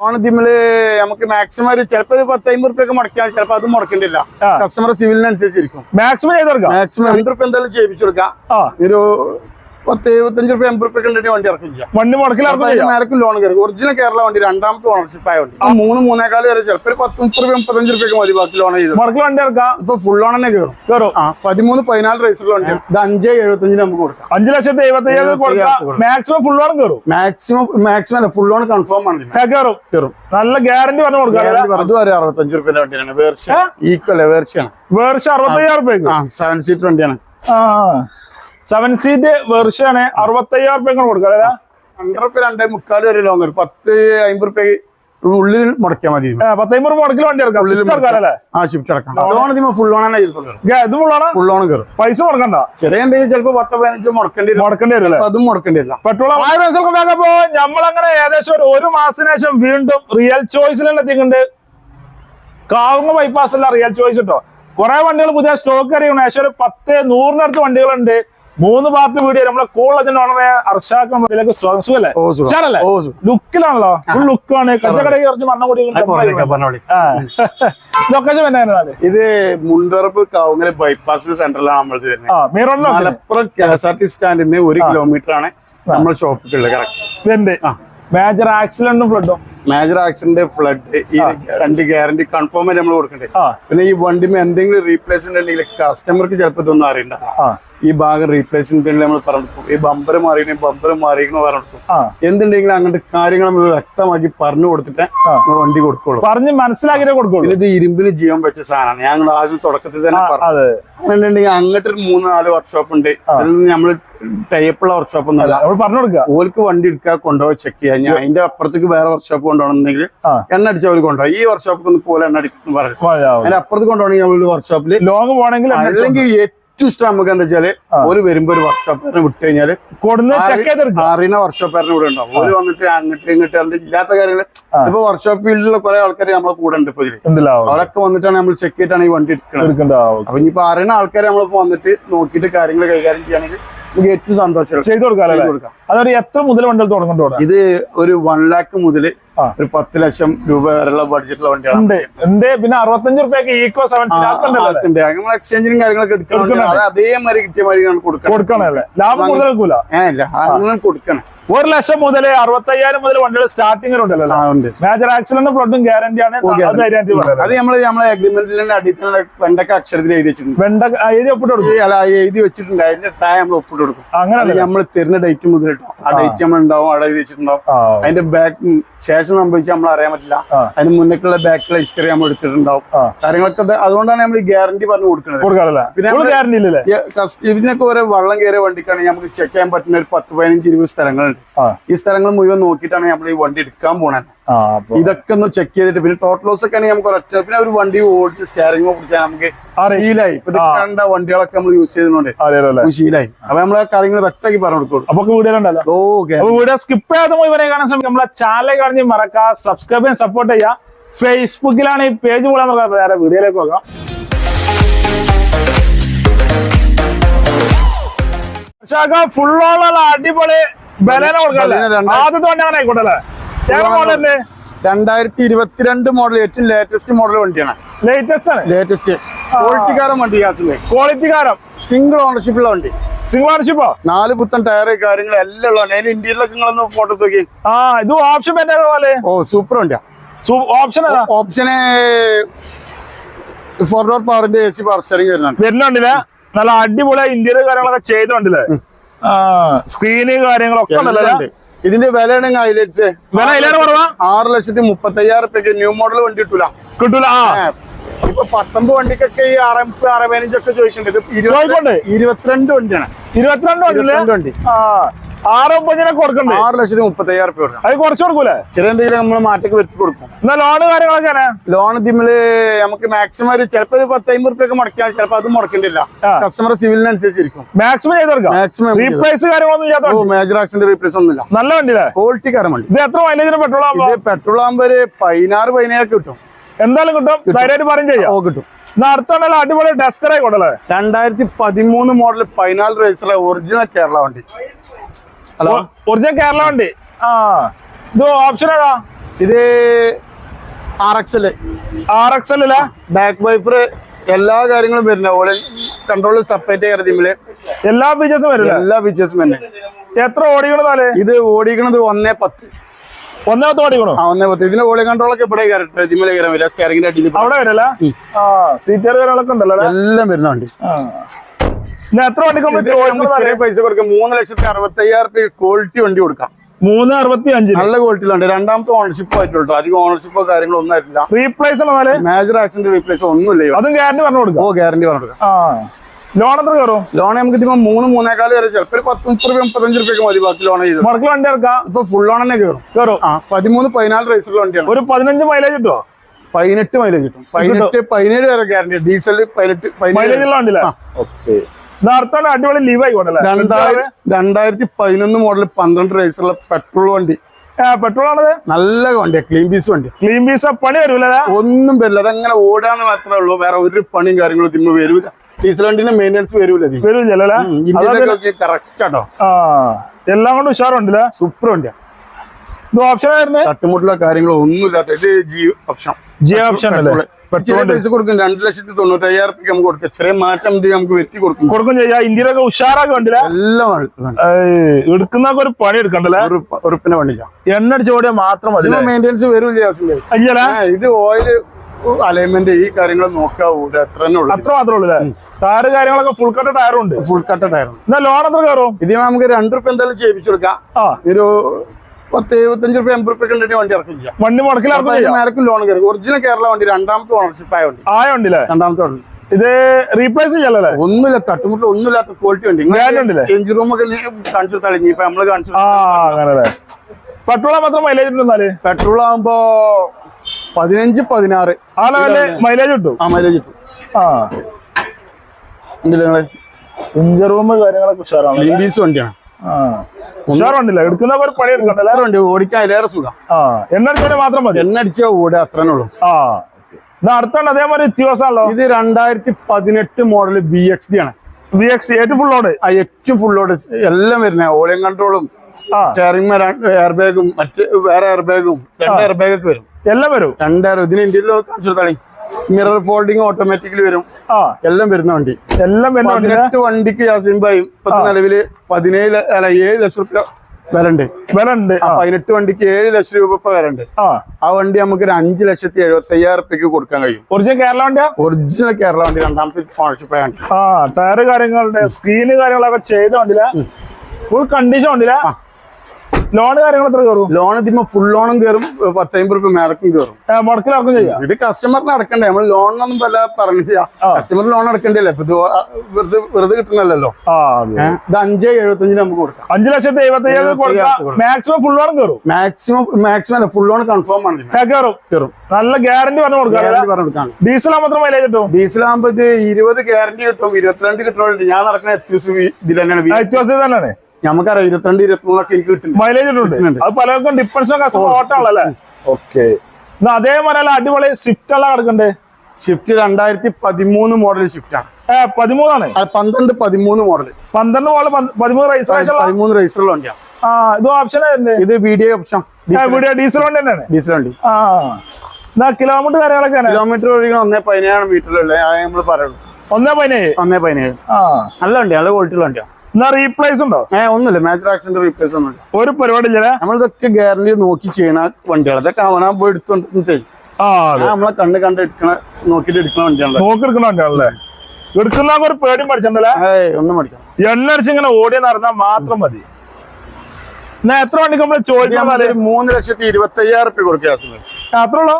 ഓണത്തിമിൽ നമുക്ക് മാക്സിമം ഒരു ചിലപ്പോ ഒരു പത്ത് അമ്പത് റുപ്യൊക്കെ മുടക്കാൻ ചിലപ്പോ അത് മുടക്കേണ്ടില്ല. കസ്റ്റമർ സിവിലിനനുസരിച്ചിരിക്കും മാക്സിമം മാക്സിമം രണ്ട് റുപ്യ എന്തായാലും ചെയ്യിപ്പിച്ചു കൊടുക്കാം. ഒരു പത്ത് എഴുപത്തഞ്ച് റുപ്യ എൺപത് റുപ്യ കണ്ടിട്ട് വണ്ടി ഇറക്കും ചെയ്യാം. വണ്ടി മേലക്കും ലോൺ കയറി. ഒറിജിനൽ കേരള വണ്ടി രണ്ടാമത്തെ ഓണർഷിപ്പ് ആയ വണ്ടി. ആ. മൂന്ന് മൂന്നേക്കാൾ വരെ ചിലപ്പോൾ പത്ത് മുപ്പത് റുപ്യ മുപ്പത്തഞ്ച് റുപ്യക്ക് മതി ബാക്കി ലോൺ ചെയ്ത്. വണ്ടി ഇറക്കാം? ഇപ്പൊ ഫുൾ ഓൺ തന്നെ കയറും. കയറും. ആ പതിമൂന്ന് പതിനാല് റേസിലുള്ള വണ്ടി ഇത് അഞ്ച് എഴുപത്തഞ്ചിന് നമുക്ക് കൊടുക്കാം. അഞ്ച് ലക്ഷത്തി എഴുപത്തി. മാക്സിമം ഫുൾ ലോൺ കയറും. മാക്സിമം മാക്സിമം അല്ല ഫുൾ ലോൺ കൺഫേം ആണ് കയറും. കയറും. നല്ല ഗ്യാരണ്ടി പറഞ്ഞു കൊടുക്കാം അത് വരെ അറുപത്തഞ്ച് റുപ്യന്റെ വണ്ടിയാണ്. വേർഷൻ. ഈക്വൽ വേർഷൻ വേർഷ അറുപത്തയ്യായിരം രൂപയ്ക്ക് ആ സെവൻ സീറ്റ് വണ്ടിയാണ്. ആ. സെവൻ സീറ്റ് വെർഷൻ ആണ് അറുപത്തയ്യായിരം റുപ്യ കൊടുക്കാം അല്ലേ? ഹൺഡ്രഡ് റുപ്യ രണ്ടേ മുക്കാൽ വരെ ലോങ് വരും പത്ത് അമ്പത് റുപ്യ ഉള്ളിൽ മുടക്കിയാൽ മതി പത്ത് അമ്പത് റുപ്യ മുടക്കിൽ വണ്ടി ഇറക്കാം ഇറക്കാം ആ ഷിഫ്റ്റ് ലോൺ ഇതിമ ഫുൾ ഗ- ഇത് ഫുള്ളാണ് ഫുൾ ഓൺ കയറും പൈസ മുടക്കണ്ട. ചെറിയ എന്തെങ്കിലും ചിലപ്പോ പത്ത് പതിനഞ്ച് മുടക്കേണ്ടി മുടക്കേണ്ടി വരും അല്ലേ? അപ്പൊ അതും മുടക്കേണ്ടി വരില്ല. പെട്രോൾ ആയിരപ്പോ നമ്മളങ്ങനെ ഏകദേശം ഒരു ഒരു മാസത്തിന് ശേഷം വീണ്ടും റിയൽ തന്നെ എത്തിക്കുന്നുണ്ട് കാവുങ്ങ ബൈപ്പാസ് അല്ല റിയൽ ചോയ്സ് കേട്ടോ കുറെ വണ്ടികൾ പുതിയ സ്റ്റോക്ക് അറിയണം ഏകദേശം ഒരു പത്ത് നൂറിനടുത്ത് വണ്ടികളുണ്ട്. മൂന്ന് പാർട്ടി വീഡിയോ നമ്മളെ കോളേജിന്റെ ഓണറെ അർഷാക്കം ഇതിലേക്ക് സുഖല്ലേ? അല്ലേ സുഖം. ലുക്കിലാണല്ലോ ഫുൾ ലുക്കാണ് കച്ചക്കടയിൽ കുറച്ച് മണ്ണം കൂടി. ലൊക്കേഷൻ എന്നായിരുന്നു ഇത്? മുണ്ടറപ്പ് കാവുങ്ങൽ ബൈപ്പാസിന് സെന്ററിലാണ് നമ്മൾ വരുന്നത്. Malappuram K S R T സ്റ്റാൻഡിൽ നിന്ന് ഒരു കിലോമീറ്റർ ആണ് നമ്മൾ ഷോപ്പിക്കുള്ളത് കറക്റ്റ്. മേജർ ആക്സിഡന്റും ഫ്ലഡും മേജർ ആക്സിഡന്റ് ഫ്ലഡ് ഈ രണ്ട് ഗ്യാരണ്ടി കൺഫേം ആയിട്ട് നമ്മൾ കൊടുക്കണ്ടേ? പിന്നെ ഈ വണ്ടിമേ എന്തെങ്കിലും റീപ്ലേസ്മെന്റ് ഉണ്ടെങ്കിൽ കസ്റ്റമർക്ക് ചിലപ്പോൾ ഇതൊന്നും അറിയണ്ട. ഈ ഭാഗം റീപ്ലേസ്മെന്റ് നമ്മൾ പറഞ്ഞു ഈ ബമ്പർ മാറിയണേ ബമ്പർ മാറിയെന്ന് പറഞ്ഞു എന്തുണ്ടെങ്കിലും അങ്ങനത്തെ കാര്യങ്ങൾ നമ്മൾ വ്യക്തമാക്കി പറഞ്ഞു കൊടുത്തിട്ട് നമ്മൾ വണ്ടി കൊടുക്കുള്ളൂ. പറഞ്ഞ് മനസ്സിലാക്കിയേ കൊടുക്കുള്ളൂ. ഇത് ഇരുമ്പിന് ജീവൻ വെച്ച സാധനമാണ്. ഞങ്ങൾ ആദ്യം തുടക്കത്തിൽ തന്നെ പറഞ്ഞു. അങ്ങനെയുണ്ടെങ്കിൽ അങ്ങോട്ട് ഒരു മൂന്ന് നാല് വർക്ക്ഷോപ്പ് ഉണ്ട്. അതിൽ നിന്ന് നമ്മൾ ടൈപ്പുള്ള വർക്ക്ഷോപ്പ് ഒന്നല്ല നമ്മൾ പറഞ്ഞു കൊടുക്കുക. ഓൽക്ക് വണ്ടി എടുക്കുക കൊണ്ടുപോയി ചെക്ക് ചെയ്യാം. അതിന്റെ അപ്പുറത്തേക്ക് വേറെ വർക്ക്ഷോപ്പ് കൊണ്ടുപോകണമെന്നുണ്ടെങ്കിൽ. എണ്ണ അടിച്ച് അവർ കൊണ്ടുപോകും. ഈ വർക്ക്ഷോപ്പിൽ ഒന്ന് പോലെ എണ്ണ അടിക്കുന്നു പറയും അതിന്റെ അപ്പുറത്ത് കൊണ്ടുപോകണമെങ്കിൽ നമ്മൾ വർക്ക്ഷോപ്പിൽ ലോങ് പോകണമെങ്കിൽ അല്ലെങ്കിൽ ഏറ്റവും ഇഷ്ടം നമുക്ക് എന്താ വെച്ചാൽ ഓര് വരുമ്പോ ഒരു വർക്ക്ഷോപ്പ് വിട്ട് കഴിഞ്ഞാൽ അറിയുന്ന വർക്ക്ഷോപ്പുകാരനെ ഇവിടെ ഉണ്ടാവും. ഓര് വന്നിട്ട് അങ്ങോട്ട് ഇങ്ങോട്ട് ഇല്ലാത്ത കാര്യങ്ങൾ ഇപ്പൊ വർക്ക്ഷോപ്പ് ഫീൽഡിലുള്ള കുറെ ആൾക്കാർ നമ്മളെ കൂടെ ഉണ്ട് ഇപ്പൊ ഇതിൽ. അവരൊക്കെ വന്നിട്ടാണ് നമ്മൾ ചെക്ക് ചെയ്തിട്ടാണ് ഈ വണ്ടി എടുക്കുന്നത് അപ്പൊ അപ്പൊ ഇനിയിപ്പോ അറിയുന്ന ആൾക്കാർ നമ്മളിപ്പോ വന്നിട്ട് നോക്കിയിട്ട് കാര്യങ്ങൾ കൈകാര്യം ചെയ്യുകയാണെങ്കിൽ നമുക്ക് ഏറ്റവും സന്തോഷം ചെയ്തു കൊടുക്കാം. അതൊരു എത്ര മുതൽ വണ്ടികൾ തുടങ്ങുന്നുണ്ട് ഇത് ഒരു വൺ ലാക്ക് മുതൽ ഒരു പത്ത് ലക്ഷം രൂപ വരെയുള്ള ബഡ്ജറ്റുള്ള വണ്ടിയാണ് ഉണ്ട്. ഉണ്ട്. പിന്നെ അറുപത്തഞ്ച് റുപ്യക്ക് ഈക്കോ സെവൻ ആക്കണ്ടല്ലേ നമ്മൾ എക്സ്ചേഞ്ചിനും കാര്യങ്ങളൊക്കെ എടുക്കണം അത് അതേമാതിരി കിട്ടിയ മാതിരി കൊടുക്കണം. കൊടുക്കണല്ലേ? ലാഭം കൂടുതൽ എടുക്കൂല? ഏ ഇല്ല. കൊടുക്കണം. ഒരു ലക്ഷം മുതൽ അറുപത്തയ്യായിരം മുതൽ വണ്ടികൾ സ്റ്റാർട്ടിംഗ് ഉണ്ടല്ലോ മേജർ ആക്സിഡന്റ് ഫ്ലഡും ഗ്യാരണ്ടി ആണ്. അത് അത് നമ്മൾ നമ്മളെ അഗ്രിമെന്റിന്റെ അടിയിൽ വെണ്ടക്ക അക്ഷരത്തിൽ എഴുതി വെച്ചിട്ടുണ്ട്. വെണ്ട എഴുതി ഒപ്പിട്ട് കൊടുക്കും. അല്ല എഴുതി വെച്ചിട്ടുണ്ട്. അതിന്റെ ടൈം നമ്മൾ ഒപ്പിട്ട് കൊടുക്കും. അങ്ങനെ നമ്മൾ തരുന്ന ഡേറ്റ് മുതൽ കിട്ടും ആ ഡേറ്റ് നമ്മൾ ഉണ്ടാവും അവിടെ എഴുതി വെച്ചിട്ടുണ്ടാവും. അതിന്റെ ബാക്ക് ശേഷം സംഭവിച്ചാൽ നമ്മൾ അറിയാൻ പറ്റില്ല. അതിന് മുന്നേക്കുള്ള ബാക്കിലെ ഹിസ്റ്ററി നമ്മൾ എടുത്തിട്ടുണ്ടാവും. കാര്യങ്ങളൊക്കെ അതുകൊണ്ടാണ് നമ്മൾ ഗ്യാരണ്ടി പറഞ്ഞു കൊടുക്കുന്നത്. പിന്നെ ഇതിനൊക്കെ ഓരോ വള്ളം കയറിയ വണ്ടിക്കാണെങ്കിൽ നമുക്ക് ചെക്ക് ചെയ്യാൻ പറ്റുന്ന ഒരു പത്ത് പതിനഞ്ച് ഇരുപത് സ്ഥലങ്ങളുണ്ട്. ഈ സ്ഥലങ്ങൾ മുഴുവൻ നോക്കിയിട്ടാണ് നമ്മൾ ഈ വണ്ടി എടുക്കാൻ പോണത്. ഇതൊക്കെ ഒന്ന് ചെക്ക് ചെയ്തിട്ട് പിന്നെ ടോട്ടൽ ലോസ് ഒക്കെ ആണെങ്കിൽ നമുക്ക് ഒരൊറ്റ പിന്നെ ഒരു വണ്ടി ഓടിച്ച് സ്റ്റാരിങ്ങോ പിടിച്ചാൽ നമുക്ക്. ശീലായി. ഇപ്പൊ കണ്ട വണ്ടികളൊക്കെ നമ്മൾ യൂസ് ചെയ്യുന്നുണ്ട് ശീലായി. അപ്പൊ നമ്മൾ ആ കാര്യങ്ങൾ വ്യക്തമാക്കി പറഞ്ഞു കൊടുക്കുള്ളൂ. സ്കിപ്പ് ചെയ്യാതെ ഇവരെ കാണാൻ ശ്രമിക്കും. നമ്മളെ ചാനൽ കാണി മറക്കുക സബ്സ്ക്രൈബ് ചെയ്യാൻ സപ്പോർട്ട് ചെയ്യാം. ഫേസ്ബുക്കിലാണ് ഈ പേജ് കൂടെ നമുക്ക് വേറെ വീഡിയോയിലേക്ക് പോകാം. ഫുള്ളോളം അടിപൊളി ബലേന രണ്ടായിരത്തി- ആദ്യത്തെ വണ്ടി അങ്ങനെ ആയിക്കോട്ടെ മോഡലല്ലേ രണ്ടായിരത്തി ഇരുപത്തിരണ്ട് മോഡൽ ഏറ്റവും ലേറ്റസ്റ്റ് മോഡൽ വണ്ടിയാണ്. ലേറ്റസ്റ്റ് ആണ്? ലേറ്റസ്റ്റ് ക്വാളിറ്റിക്കാരൻ വണ്ടി ഗ്യാസിന്റെ സിംഗിൾ ഓണർഷിപ്പ് സിംഗിൾ ഓണർഷിപ്പുള്ള വണ്ടി. സിംഗിൾ ഓണർഷിപ്പോ നാല് പുത്തൻ ടയർ കാര്യങ്ങൾ എല്ലാം ഉള്ളതാണ് അതിന് ഇന്ത്യയിലൊക്കെ നിങ്ങളൊന്ന് ഫോട്ടോ നോക്കി ആ ഇത് ഓപ്ഷൻ പോലെ ഓ സൂപ്പർ വണ്ടിയാ. ഓപ്ഷൻ ഓപ്ഷന് ഫോർ ഡോർ പവറിന്റെ എ സി പവർ സ്റ്റിയറിംഗ് വരുന്നുണ്ട്. വരുന്നുണ്ടല്ലേ നല്ല അടിപൊളിയായി ഇന്ത്യയിലെ കാര്യങ്ങളൊക്കെ ചെയ്തുണ്ടല്ലേ സ്ക്രീന് കാര്യങ്ങളൊക്കെ ഉണ്ടല്ലോ ഉണ്ട്. ഇതിന്റെ വിലയാണ് ഹൈലൈറ്റ്സ് വില കുറവാ? ആറ് ലക്ഷത്തി മുപ്പത്തി അയ്യായിരം റുപ്യക്ക് ന്യൂ മോഡൽ വണ്ടി കിട്ടൂല. കിട്ടൂല ഇപ്പൊ പത്തൊമ്പത് വണ്ടിക്കൊക്കെ ഈ അറുപത് അറുപതിനഞ്ചൊക്കെ ചോദിക്കുന്നുണ്ട് ഇത് ചോദിക്കണ്ടേ? ഇരുപത്തി- ഇരുപത്തിരണ്ട് വണ്ടിയാണ്. ഇരുപത്തിരണ്ട് വണ്ടി. ആറ് ഒമ്പതിനൊക്കെ കൊടുക്കണ്ടേ? ആറ് ലക്ഷത്തി മുപ്പത്തി അയ്യായിരം റുപ്യ കൊടുക്കാം. അത് കുറച്ച് കൊടുക്കൂലേ? ചെറിയ എന്തെങ്കിലും നമ്മൾ മാറ്റൊക്കെ വെച്ച് കൊടുക്കും. എന്നാ ലോണ് കാര്യങ്ങളൊക്കെ ലോൺ ഇതിമിൽ നമുക്ക് മാക്സിമം ഒരു ചിലപ്പോ ഒരു പത്ത് അമ്പത് റുപ്യൊക്കെ മുടക്കാൻ ചിലപ്പോ അത് മുടക്കേണ്ടില്ല ആ. കസ്റ്റമർ സിവിലിനനുസരിച്ചിരിക്കും മാക്സിമം ചെയ്ത് കൊടുക്കാം? മാക്സിമം റീപ്ലേസ് കാര്യങ്ങളൊന്നും ഓ മേജർ ആക്സിഡന്റ് റീപ്ലേസ് ഒന്നുമില്ല. നല്ല വണ്ടി. ഇത് എത്ര മൈലേജിന് പെട്രോൾ പെട്രോൾ ഒരു പതിനാറ് കിട്ടും. എന്തായാലും കിട്ടും. ധൈര്യമായിട്ട് പറയും ചെയ്യാം. ഓ കിട്ടും. അടിപൊളി ടെസ്റ്റർ ആയിക്കോട്ടല്ലേ രണ്ടായിരത്തി പതിമൂന്ന് മോഡൽ പതിനാല് റേസറെ ഒറിജിനൽ കേരള വണ്ടി. ഹലോ. ഒറിജിനൽ കേരള വണ്ടി. ആ. ഇത് ഓപ്ഷൻ ഏതാ? ഇത് R X L R X back wiper എല്ലാ കാര്യങ്ങളും വരുന്ന ഓളിൽ കൺട്രോൾ സെപ്പറേറ്റ് ഇതിമിൽ എല്ലാ ഫീച്ചേഴ്സും വരും എല്ലാ ഫീച്ചേഴ്സും തന്നെ. എത്ര ഓടിക്കണതാൽ ഇത് ഓടിക്കണത് ഒന്നേ പത്ത്. ഒന്നേ പത്ത് ഓടിക്കണോ? ആ ഒന്നേ പത്ത്. ഇതിന്റെ ഓളി കൺട്രോൾ ഒക്കെ ഇവിടെ ഇതിമിൽ കയറാൻ വരില്ല സ്റ്റാരിങ്ങിന്റെ അടിയിൽ അവിടെ വരല്ലേ? ആ സീറ്റർ കാര്യങ്ങളൊക്കെ ഉണ്ടല്ലോ എല്ലാം വരുന്ന വണ്ടി. ആ. ഇന്ന് എത്ര വണ്ടിക്ക് നമ്മൾ ഇത് നമുക്ക് ചെറിയ പൈസ കൊടുക്കാം. മൂന്ന് ലക്ഷത്തി അറുപത്തി അയ്യായിരം രൂപ ക്വാളിറ്റി വണ്ടി കൊടുക്കാം. മൂന്ന് അറുപത്തി അഞ്ച് നല്ല ക്വാളിറ്റിയിലുണ്ട് രണ്ടാമത്തെ ഓണർഷിപ്പ് ആയിട്ടുള്ളൂ. അധികം ഓണർഷിപ്പോ കാര്യങ്ങളോ ഒന്നും ആയിട്ടില്ല. റീപ്ലേസ് മേജർ ആക്സിഡന്റ് റീപ്ലേസ് ഒന്നുമില്ല. അതും ഗ്യാരണ്ടി പറഞ്ഞു കൊടുക്കും. ഓ ഗ്യാരണ്ടി പറഞ്ഞു കൊടുക്കാം. ലോൺ എത്ര കയറും? ലോൺ നമുക്ക് ഇതിപ്പോ മൂന്ന് മൂന്നേക്കാൽ വരെ ചിലപ്പോ ഒരു പത്ത് മുപ്പത് രൂപ മുപ്പത്തഞ്ച് റുപ്യക്ക് മതി ബാക്കി ലോൺ ചെയ്ത്. വർക്ക് വണ്ടി ഇറക്കാം ഇപ്പൊ ഫുൾ ലോൺ തന്നെ കയറും. കയറും. ആ പതിമൂന്ന് പതിനാല് റേസിലുള്ള വണ്ടിയാണ്. ഒരു പതിനഞ്ച് മൈലേജ് കിട്ടുമോ പതിനെട്ട് മൈലേജ് കിട്ടും. പതിനെട്ട് പതിനേഴ് വരെ ഗ്യാരണ്ടി ഡീസൽ പതിനെട്ട് മൈലേജ് പതിനേഴ് ഉള്ള വണ്ടിയില്ലേ ഓക്കെ അടിപൊളി ലീവ് ആയിക്കോട്ടല്ലേ രണ്ടായിരം രണ്ടായിരത്തി പതിനൊന്ന് മോഡൽ പന്ത്രണ്ട് റേസുള്ള പെട്രോൾ വണ്ടി. പെട്രോൾ ആണത്? നല്ല വണ്ടിയാ ക്ലീൻ പീസ് വണ്ടി. ക്ലീൻ പീസ് പണി വരൂലേ ഒന്നും വരില്ല അതങ്ങനെ ഓടാന്ന് മാത്രമേ ഉള്ളൂ വേറെ ഒരു പണിയും കാര്യങ്ങളും ഇതിന് വരൂല. ഡീസൽ വണ്ടിന്റെ മെയിന്റെനൻസ് വരൂല കറക്റ്റാട്ടോ വരൂല്ലേ ഇന്ത്യയിലൊക്കെ കറക്റ്റ് ആട്ടോ. ആ എല്ലാം കൊണ്ട് ഉഷാറുണ്ടല്ലേ? സൂപ്പർ വണ്ടിയാ. ഇത് ഓപ്ഷൻ ആയിരുന്നു? തട്ടുമുട്ടുള്ള കാര്യങ്ങളോ ഒന്നുമില്ലാത്ത ഇത് ജി ഓപ്ഷൻ ജി ഓപ്ഷൻ അല്ലേ? ചെറിയ പൈസ കൊടുക്കും. രണ്ട് ലക്ഷത്തി തൊണ്ണൂറ്റി അയ്യായിരം റുപ്യ നമുക്ക് കൊടുക്കാം. ചെറിയ മാറ്റം ഇത് നമുക്ക് വരുത്തി കൊടുക്കും. കൊടുക്കും ചെയ്യാം. ഇന്ത്യയിലൊക്കെ ഉഷാറാക്കി വണ്ടില്ല എല്ലാം ഉണ്ട്. എടുക്കുന്നൊക്കെ ഒരു പണി എടുക്കണ്ടല്ലേ? എണ്ണ അടിച്ച് ഓടിയാൽ മാത്രം മതി മെയിന്റെനൻസ് വരൂല ജാസിന്റെ. അയ്യല ഇത് ഓയിൽ അലൈൻമെന്റ് ഈ കാര്യങ്ങൾ നോക്കാ ഊട അത്ര തന്നെ ഉള്ളു. അത്ര മാത്രമേ ഉള്ളൂ അല്ലേ? ടയറ് കാര്യങ്ങളൊക്കെ ഫുൾ കട്ട ടയറും ഉണ്ട്. ഫുൾ കട്ടായിരുന്നു എന്നാ ലോൺ എത്ര കയറും? ഇത് നമുക്ക് രണ്ടു റുപ്യ എന്തായാലും ചെയ്യിപ്പിച്ചു കൊടുക്കാം. ഒരു പത്ത് എഴുപത്തഞ്ച് രൂപ എൺപത് റുപ്യ കണ്ടിട്ട് വണ്ടി ഇറക്കില്ല വണ്ടി മുടക്കിലിറക്കും അപ്പൊ മേലക്കും ലോൺ കയറി. ഒറിജിനൽ കേരള വണ്ടി രണ്ടാമത്തെ ഓണർഷിപ്പ് ആയ വണ്ടി. ആയ രണ്ടാമത്തെ വണ്ടി. ഇത് റീപ്ലേസ് ചെയ്യല്ലേ ഒന്നുമില്ല തട്ടുമുട്ടിൽ ഒന്നുമില്ലാത്ത ക്വാളിറ്റി ഉണ്ടല്ലേ? എഞ്ചിൻ റൂമൊക്കെ കാണിച്ചു തളിഞ്ഞി ഇപ്പൊ നമ്മൾ കാണിച്ചു പെട്രോൾ മാത്രം മൈലേജ് ഉണ്ടെന്നാൽ പെട്രോൾ ആകുമ്പോ പതിനഞ്ച് പതിനാറ്. ആ ലെവലിൽ മൈലേജ് കിട്ടും? ആ മൈലേജ് കിട്ടും. ആ. ഉണ്ടല്ലേ നിങ്ങൾ? ഇഞ്ചർ റൂം കാര്യങ്ങളൊക്കെ ഉഷാറാണ് വണ്ടിയാണ്. ഉഷാറുണ്ടല്ലേ? എടുക്കുന്നവർ ഓടിക്കാൻ അതിലേറെ സുഖം. മാത്രം മതി? ഓടുക അത്രേ ഉള്ളൂ ആ. ഇത് അടുത്തുണ്ട് അതേമാതിരി ഇത്യോസാണല്ലോ ഇത് രണ്ടായിരത്തി പതിനെട്ട് മോഡൽ ബി എക്സ് ഡി ആണ്. വി എക്സ് ഏറ്റവും ഫുൾ ലോഡ് ആ ഏറ്റവും എല്ലാം വരുന്ന. ഓളിയം കൺട്രോളും സ്റ്റിയറിംഗ് എയർ ബാഗും മറ്റ് വേറെ എയർ ബാഗും രണ്ട് എയർ ബാഗ് ഒക്കെ വരും. എല്ലാം വരും? രണ്ട് എയർ ഇതിന് ഇന്ത്യയിൽ കാണിച്ചു മിറർ ഫോൾഡിങ് ഓട്ടോമാറ്റിക്കലി വരും. എല്ലാം വരുന്ന വണ്ടി. എല്ലാം പതിനെട്ട് വണ്ടിക്ക് യാസിൻബായും ഇപ്പത്തെ നിലവിൽ പതിനേഴ് അല്ല ഏഴ് ലക്ഷം രൂപ വില ഉണ്ട് വില ഉണ്ട് പതിനെട്ട് വണ്ടിക്ക് ഏഴ് ലക്ഷം രൂപ ഇപ്പൊ വില ഉണ്ട് ആ വണ്ടി നമുക്ക് ഒരു അഞ്ച് ലക്ഷത്തി എഴുപത്തി അയ്യായിരം റുപ്യക്ക് കൊടുക്കാൻ കഴിയും. ഒറിജിനൽ കേരള വണ്ടി ഒറിജിനൽ കേരള വണ്ടി രണ്ടാമത്തെ ആയ വണ്ടി ആ ടയർ കാര്യങ്ങളുടെ സ്ക്രീന് കാര്യങ്ങളൊക്കെ ചെയ്ത വണ്ടിയില്ല ഫുൾ കണ്ടീഷൻ വണ്ടിയില. ആ. ലോൺ കാര്യങ്ങൾ എത്ര കയറും? ലോൺ ഇതിമ്മ ഫുൾ ലോണും കയറും പത്തമ്പത് റുപ്യ മേലക്കും കയറും. മുടക്കിലിറക്കും ചെയ്യാം? ഇത് കസ്റ്റമറിന് അടക്കണ്ടേ? നമ്മൾ ലോണൊന്നും വല്ല പറഞ്ഞില്ല. കസ്റ്റമർ ലോൺ അടക്കണ്ടല്ലേ? ഇപ്പൊ ഇത് വെറുതെ വെറുതെ കിട്ടുന്നല്ലോ ഇത് അഞ്ചേ എഴുപത്തഞ്ചിന് നമുക്ക് കൊടുക്കാം. അഞ്ച് ലക്ഷത്തി എഴുപത്തി. മാക്സിമം ഫുൾ ലോൺ കയറും. മാക്സിമം മാക്സിമം അല്ല ഫുൾ ലോൺ കൺഫേം ആണ് കയറും. കയറും. നല്ല ഗ്യാരണ്ടി പറഞ്ഞു കൊടുക്കാം ഗ്യാരണ്ടി പറഞ്ഞു കൊടുക്കാം. ഡീസൽ മാത്രം മൈലേജ് കിട്ടും? ഡീസൽ ആകുമ്പോ ഇത് ഇരുപത് ഗ്യാരണ്ടി കിട്ടും ഇരുപത്തിരണ്ട് കിട്ടുന്നുണ്ട് ഞാൻ നടക്കുന്ന എത്തി ഇതിൽ തന്നെയാണ് തന്നെയാണ്? നമുക്കറിയാം ഇരുപത്തിരണ്ട് ഇരുപത്തിമൂന്നൊക്കെ എനിക്ക് കിട്ടും മൈലേജ് കിട്ടുന്നുണ്ട്. അത് പലർക്കും കസ്റ്റമർ ഓട്ടാണല്ലേ ഓക്കെ. അതേപോലെ അല്ല അടിപൊളി സ്വിഫ്റ്റ് എല്ലാം കിടക്കണ്ടേ. സ്വിഫ്റ്റ് രണ്ടായിരത്തി പതിമൂന്ന് മോഡൽ സ്വിഫ്റ്റ് ആണ് പതിമൂന്നാണ്. പന്ത്രണ്ട് പതിമൂന്ന് മോഡൽ പന്ത്രണ്ട് മോഡൽ പതിമൂന്ന് രജിസ്ട്രേഷൻ പതിമൂന്ന് രജിസ്റ്ററുള്ള വണ്ടിയാണ് ഇത് ഓപ്ഷൻ ഇത് വീഡിയോ ഓപ്ഷൻ വീഡിയോ ഡീസൽ വണ്ടി. തന്നെയാണ്. ഡീസൽ വണ്ടി. ആ കിലോമീറ്റർ കാര്യങ്ങളൊക്കെ കിലോമീറ്റർ ഒഴികെ ഒന്നേ പതിനേഴാണ് മീറ്ററിലുള്ള നമ്മൾ പറയുള്ളൂ. ഒന്നേ പതിനേഴ്. ഒന്നേ പതിനേഴ്. ആ. നല്ല വണ്ടി നല്ല ക്വാളിറ്റി വണ്ടിയാണ് എന്നാ റീപ്ലേസ് ഉണ്ടോ? ഏ ഒന്നുമില്ല. മേജർ ആക്സിഡന്റ് റീപ്ലേസ് ഒന്നുമില്ല. ഒരു പരിപാടി ഇല്ലേ നമ്മളിതൊക്കെ ഗ്യാരണ്ടി നോക്കി ചെയ്യണ വണ്ടികൾ അതൊക്കെ അവനാ പോയി എടുത്തോണ്ട് നമ്മളെ കണ്ണ് കണ്ട് എടുക്കണ നോക്കിട്ട് എടുക്കണ വണ്ടിയാണ് നോക്കി എടുക്കണ വണ്ടിയാണല്ലേ എടുക്കുന്ന ഒരു പേടിയും പഠിച്ചിട്ടുണ്ടല്ലേ? ഏയ് ഒന്നും ഇങ്ങനെ ഓടി നടന്നാൽ മാത്രം മതി. എന്നാ എത്ര വണ്ടിക്ക് നമ്മൾ ചോദിക്കാൻ മൂന്ന് ലക്ഷത്തി ഇരുപത്തി അയ്യായിരം റുപ്യ കൊടുക്കുക അത്ര ഉള്ളൂ?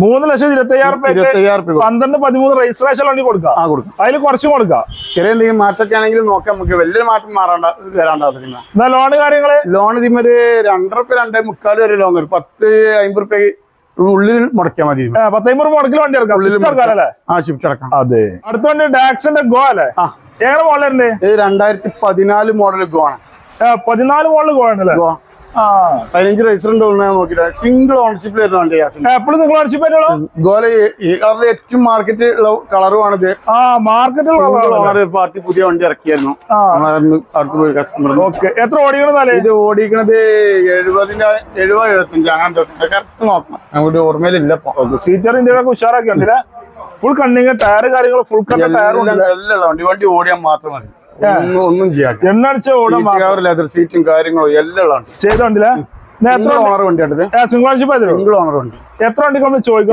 മൂന്ന് ലക്ഷം ഇരുപത്തയ്യായിരം പന്ത്രണ്ട് പതിമൂന്ന് രജിസ്ട്രേഷൻ വണ്ടി കൊടുക്കാം. അതിൽ കുറച്ചും കൊടുക്കാം. ചെറിയ എന്തെങ്കിലും മാറ്റമൊക്കെ ആണെങ്കിലും നോക്കാം. നമുക്ക് വലിയൊരു മാറ്റം മാറാണ്ട വരാണ്ടാവുന്ന ലോൺ കാര്യങ്ങൾ? ലോൺ ഇതിമൊരു രണ്ടര റുപ്യ രണ്ടേ മുക്കാൽ വരെ ലോൺ വരും. പത്ത് അമ്പത് റുപ്യ ഉള്ളിൽ മുടക്കാൻ മതി പത്തൈമ്പത് മുടക്കിൽ വണ്ടി ഇറക്കാം ഉള്ളിൽ Swift ആ ഷിഫ്റ്റ് അടക്കാം അതെ. അടുത്ത വണ്ടി ഡാക്സിന്റെ ഗോ അല്ലേ? ഏറെ മോഡലുണ്ട് ഇത് രണ്ടായിരത്തി പതിനാല് മോഡൽ ഗോ ആണ്. പതിനാല് മോഡൽ ഗോ ആണല്ലേ പതിനഞ്ച് രജിസ്റ്റർ നോക്കിട്ടാ നോക്കിയിട്ട്. സിംഗിൾ ഓണർഷിപ്പിൽ വരുന്ന വണ്ടി എപ്പോഴും സിംഗിൾ ഗോല ഈ കളറിൽ ഏറ്റവും മാർക്കറ്റ് ഉള്ള കളറുമാണ് ഇത് ആ മാർക്കറ്റിൽ സിംഗിൾ ഓണർ പാർട്ടി പുതിയ വണ്ടി ഇറക്കിയായിരുന്നു. അടുത്ത് പോയി കസ്റ്റമർ ഓക്കെ. എത്ര ഓടിക്കണത് ഇത് ഓടിക്കണത് എഴുപതിന്റെ എഴുപത് എഴുപത്തഞ്ച് അങ്ങനത്തെ കറക്റ്റ് നോക്കണം. നമുക്ക് ഓർമ്മയിലില്ല ഇന്ത്യയിലൊക്കെ ഉഷാറാക്കി ഫുൾ കണ്ണിങ് ടയർ കാര്യങ്ങൾ ഫുൾ കണ്ണ ടയർ ഉണ്ട്. വണ്ടി. വണ്ടി ഓടിയാൽ മാത്രം മതി. ഒന്നും ചെയ്യാൻ എണ്ണ അടിച്ച ഓടാൻ ലെതർ സീറ്റും കാര്യങ്ങളും എല്ലാം ചെയ്തോണ്ടില്ലേ? എത്ര ഓണർ വണ്ടി സിംഗിൾ സിംഗിൾ ഓണർ വണ്ടി. എത്ര വണ്ടി നമ്മൾ ഇത്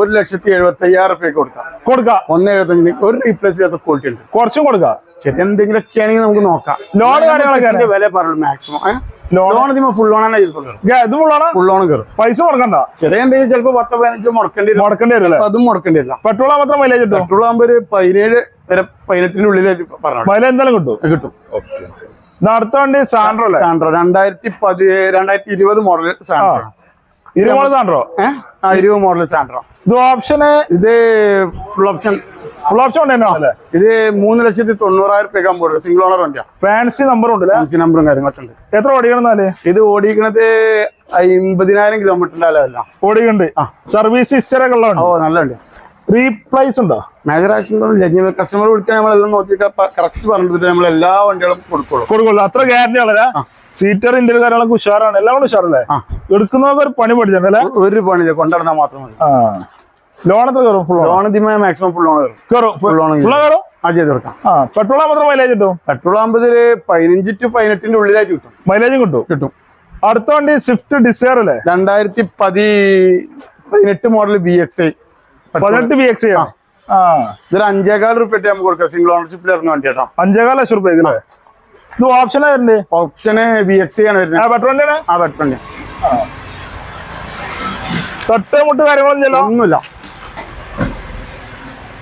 ഒരു ലക്ഷത്തി എഴുപത്തി അയ്യായിരം റുപ്യ കൊടുക്കാം. കൊടുക്കാം? ഒന്ന് എഴുപത്തഞ്ചിന് ഒരു റീപ്ലേസ് ചെയ്യാത്ത ക്വാളിറ്റി ഉണ്ട്. കുറച്ചും കൊടുക്കാം? ചെറിയ എന്തെങ്കിലുമൊക്കെ ആണെങ്കിൽ നമുക്ക് നോക്കാം. ലോൺ കാര്യങ്ങളൊക്കെ വില പറയുള്ളൂ മാക്സിമം ലോൺ ഫുൾ ഫുൾ കയറും പൈസ മുടക്കണ്ട. ചെറിയ എന്തെങ്കിലും ചിലപ്പോ പത്ത് പതിനഞ്ച് മുടക്കേണ്ടി മുടക്കേണ്ടി വരും അതും മുടക്കേണ്ടി വരില്ല പെട്രോൾ മാത്രം മൈലേജ് പെട്രോൾ ആകുമ്പോൾ ഒരു പതിനേഴ് വരെ പതിനെട്ടിന്റെ ഉള്ളിലായിട്ട് പറഞ്ഞു മൈലേജ് എന്തായാലും കിട്ടും. കിട്ടും. അടുത്ത വണ്ടി സാൻഡ്രോ സാൻഡ്രോ രണ്ടായിരത്തി പതി രണ്ടായിരത്തി ഇരുപത് മോഡൽ സാൻഡ്രോ ഇരുപത് സാൻഡ്രോ ഏഹ് ആ ഇരുപത് മോഡൽ സാൻഡ്രോ ഇത് ഓപ്ഷന് ഇത് ഫുൾ ഓപ്ഷൻ ഫുൾ ഓപ്ഷൻ ഉണ്ടോ ഇത് മൂന്ന് ലക്ഷത്തി തൊണ്ണൂറായിരം രൂപ ആകുമ്പോൾ സിംഗിൾ ഓണർ വണ്ടിയാ. ഫാൻസി നമ്പർ ഉണ്ട് ഫാൻസി നമ്പറും കാര്യങ്ങളൊക്കെ ഉണ്ട്. എത്ര ഓടിക്കണം ഇത് ഓടിക്കണത് അമ്പതിനായിരം കിലോമീറ്ററിന്റെ അലവല്ല ഓടിക്കുന്നുണ്ട്. സർവീസ് ഹിസ്റ്ററൊക്കെ ഉള്ളതാണ് ഓ നല്ലുണ്ട് നല്ല വണ്ടി. റീപ്ലേസ് ഉണ്ടോ? മേജർ ഒന്നും കസ്റ്റമർ വിളിക്കാൻ നമ്മളെല്ലാം നോക്കി കറക്റ്റ് പറഞ്ഞിട്ട് നമ്മൾ എല്ലാ വണ്ടികളും കൊടുക്കുള്ളൂ. കൊടുക്കുള്ളൂ. അത്ര ഗ്യാരണ്ടി ഉള്ളല്ലേ സീറ്റർ ഇന്ത്യൻ കാര്യങ്ങളൊക്കെ ഉഷാറാണ്. എല്ലാം കൂടെ ഉഷാറല്ലേ? എടുക്കുന്നവർക്ക് ഒരു പണി പഠിച്ചല്ലേ ഒരു പണി കൊണ്ടുവന്നാൽ മാത്രം മതി. ലോൺ എത്ര കയറും? ഫുൾ ലോൺ ഇതിമേ മാക്സിമം ഫുൾ കയറും. ഫുൾ കയറും? ആ ചെയ്ത് കൊടുക്കാം. ആ. പെട്രോൾ മാത്രം മൈലേജ് കിട്ടും? പെട്രോൾ ആകുമ്പോൾ പതിനഞ്ച് ടു പതിനെട്ടിന്റെ ഉള്ളിലായിട്ട് കിട്ടും. മൈലേജും കിട്ടും? കിട്ടും. അടുത്ത വണ്ടി സ്വിഫ്റ്റ് ഡിസയർ അല്ലേ? രണ്ടായിരത്തി പതി പതിനെട്ട് മോഡൽ ബി എക്സ് ഐ പതിനെട്ട് ബി എക്സ് ആ. ഇതൊരു അഞ്ചേകാൽ റുപ്യ നമുക്ക് കൊടുക്കാം. സിംഗിൾ ഓണർഷിപ്പിൽ ഇറങ്ങുന്ന വണ്ടി കേട്ടോ അഞ്ചേകാൽ ലക്ഷം റുപ്യ ഇത് ഓപ്ഷൻ ആയിരുന്നു ഓപ്ഷന് ബി എക്സ് ആണ് വരുന്നത്. പെട്രോളിന്റെ ആ പെട്രോൾ തൊട്ട് മുട്ട് കാര്യങ്ങളൊന്നും ചെല്ലാം ഒന്നുമില്ല.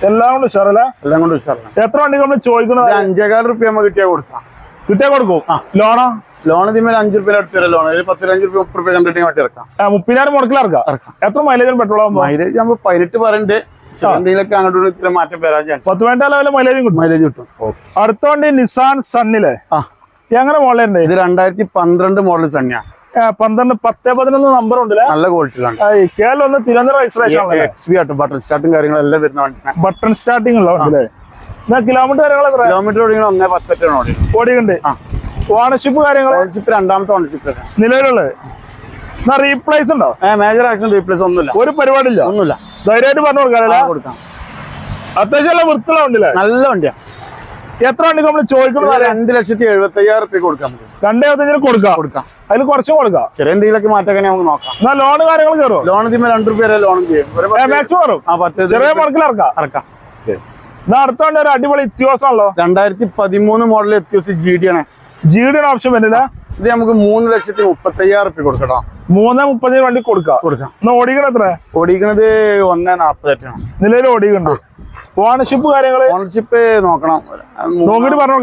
എല്ലാം കൊണ്ട് ഉഷാറല്ലേ? എല്ലാം കൊണ്ട് ഉഷാറാണ്. എത്ര വണ്ടി നമ്മൾ ചോദിക്കുന്നത്? അഞ്ചേകാൽ റുപ്യ നമ്മൾ കിട്ടിയാൽ കൊടുക്കാം. കിട്ടിയാ കൊടുക്കും. ലോണോ? ലോൺ ഇതിന്മേൽ അഞ്ചു റുപ്യ അടുത്ത് തരാം ലോൺ ഒരു അഞ്ചു റുപ്യ മുപ്പത് റുപ്യ കണ്ടിട്ട് വണ്ടി ഇറക്കാം മുപ്പതിനായിരം മുടക്കിലിറക്കാം ഇറക്കാം. എത്ര മൈലേജ് പെട്രോൾ മൈലേജ് ആകുമ്പോൾ പതിനെട്ട് പറയുന്നുണ്ട് ചില എന്തെങ്കിലുമൊക്കെ അങ്ങോട്ട് ചില മാറ്റം വരാൻ ചാൻസ് പത്ത് ലെവലിൽ മൈലേജും കിട്ടും. മൈലേജ് കിട്ടും. അടുത്ത വണ്ടി നിസാൻ സണ്ണിലെ എങ്ങനെ ഉണ്ട് ഇത് രണ്ടായിരത്തി പന്ത്രണ്ട് മോഡൽ സണ്ണിയാണ് പന്ത്രണ്ട് പത്ത് പതിനൊന്ന് നമ്പർ ഉണ്ടല്ലേ നല്ല ക്വാളിറ്റിയിലാണ് കേരളം ഒന്ന് തിരുവനന്തപുരം രജിസ്ട്രേഷൻ ആണല്ലേ? എക്സ് ബി ആട്ടോ ബട്ടർ സ്റ്റാർട്ടും കാര്യങ്ങളെല്ലാം വരുന്ന ബട്ടൺ സ്റ്റാർട്ടിംഗ് ഉള്ള കിലോമീറ്റർ കാര്യങ്ങൾ കിലോമീറ്റർ ഓടിക്കണം ഒന്നേ പത്തെട്ടാണ് ഓടി ഓടിയുണ്ട് ആ. ഓണർഷിപ്പ് കാര്യങ്ങൾ ഓണർഷിപ്പ് രണ്ടാമത്തെ ഓണർഷിപ്പ് നിലവിലുള്ളത്? എന്നാ റീപ്ലേസ് ഉണ്ടോ? മേജർ ആക്ഷൻ റീപ്ലേസ് ഒന്നുമില്ല. ഒരു പരിപാടിയില്ല? ഒന്നുമില്ല. ധൈര്യമായിട്ട് പറഞ്ഞു കൊടുക്കാം കൊടുക്കാം. അത്യാവശ്യം നല്ല വൃത്തിയുള്ള വണ്ടിയില്ലേ? നല്ല വണ്ടിയാ. എത്ര വണ്ടി നമ്മൾ ചോദിക്കുന്നത് രണ്ട് ലക്ഷത്തി എഴുപത്തി അയ്യായിരം റുപ്യ കൊടുക്കാം രണ്ട് രണ്ടേ പത്തഞ്ചിന് കൊടുക്കാം. കൊടുക്കാം. അതിൽ കുറച്ചും കൊടുക്കാം. ചെറിയ എന്തെങ്കിലുമൊക്കെ മാറ്റൊക്കെ നമുക്ക് നോക്കാം. എന്നാ ലോൺ കാര്യങ്ങൾ കയറും ലോൺ തീരുമ്പോൾ രണ്ട് റുപ്യ ലോൺ ചെയ്യും. ചെറിയ മുടക്കിൽ ഇറക്കാം. ഇറക്കാം. എന്നാ അടുത്ത വണ്ടി ഒരു അടിപൊളി ഇത്യാസമാണല്ലോ രണ്ടായിരത്തി പതിമൂന്ന് മോഡൽ എത്തിയോസ് ജി ഡി ആണ്. ജിയുടെ ഓപ്ഷൻ വരുന്നില്ല ഇത് നമുക്ക് മൂന്ന് ലക്ഷത്തി മുപ്പത്തി അയ്യായിരം റുപ്യ കൊടുക്കട്ടോ മൂന്ന് മുപ്പത്തി വണ്ടി കൊടുക്കാം. കൊടുക്കാം. എന്നാ ഓടിക്കണ എത്ര? ഓടിക്കണത് ഒന്നേ നാപ്പത്തെട്ടാണ് നിലവിൽ ഓടിക്കണ്ട ഓണർഷിപ്പ് കാര്യങ്ങൾ? ഓണർഷിപ്പ് നോക്കണം. നോക്കിട്ട് പറഞ്ഞു